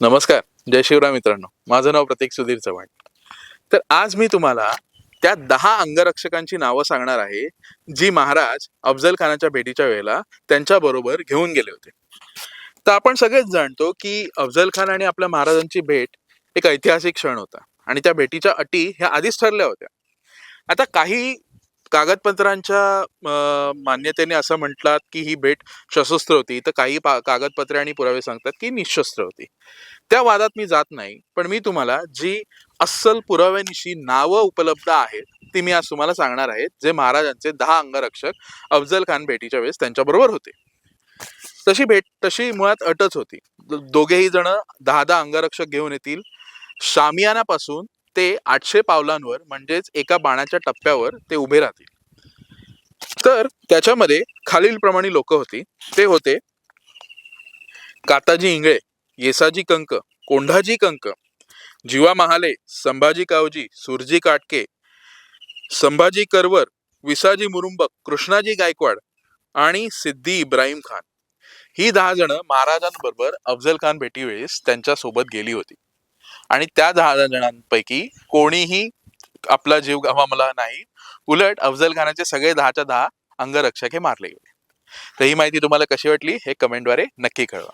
नमस्कार जय शिवराम मित्रांनो. माझं नाव प्रतीक सुधीर चव्हाण. तर आज मी तुम्हाला त्या दहा अंगरक्षकांची नावं सांगणार आहे जी महाराज अफजल खानाच्या भेटीच्या वेळेला त्यांच्या बरोबर घेऊन गेले होते. तर आपण सगळेच जाणतो की अफजल खान आणि आपल्या महाराजांची भेट एक ऐतिहासिक क्षण होता. आणि त्या भेटीच्या अटी ह्या आधीच ठरल्या होत्या. आता काही कागदपत्रांच्या मान्यतेने असं म्हटलात की ही भेट सशस्त्र होती. तर काही पा- कागदपत्रे आणि पुरावे सांगतात की निशस्त्र होती. त्या वादात मी जात नाही. पण मी तुम्हाला जी अस्सल पुराव्यांशी नावं उपलब्ध आहेत ती मी आज तुम्हाला सांगणार आहेत जे महाराजांचे दहा अंगरक्षक अफजल खान भेटीच्या वेळेस त्यांच्याबरोबर होते. तशी भेट तशी मुळात अटच होती. दोघेही जण दहा दहा अंगरक्षक घेऊन येतील. शामियानापासून ते आठशे पावलांवर म्हणजेच एका बाणाच्या टप्प्यावर ते उभे राहतील. तर त्याच्यामध्ये खालीलप्रमाणे लोक होती. ते होते काताजी इंगळे येसाजी कंक कोंढाजी कंक जीवा महाले संभाजी कावजी सुरजी काटके संभाजी करवर विसाजी मुरुंबक कृष्णाजी गायकवाड आणि सिद्धी इब्राहिम खान. ही दहा जण महाराजांबरोबर अफजल खान भेटीवेळेस त्यांच्यासोबत त्यांच्यासोबत गेली होती. आणि त्या दहा जणांपैकी कोणीही आपला जीव गमावला नाही. उलट अफजल खानाचे सगळे दहाच्या दहा अंगरक्षक हे मारले गेले. तर ही माहिती तुम्हाला कशी वाटली हे कमेंटद्वारे नक्की कळवा.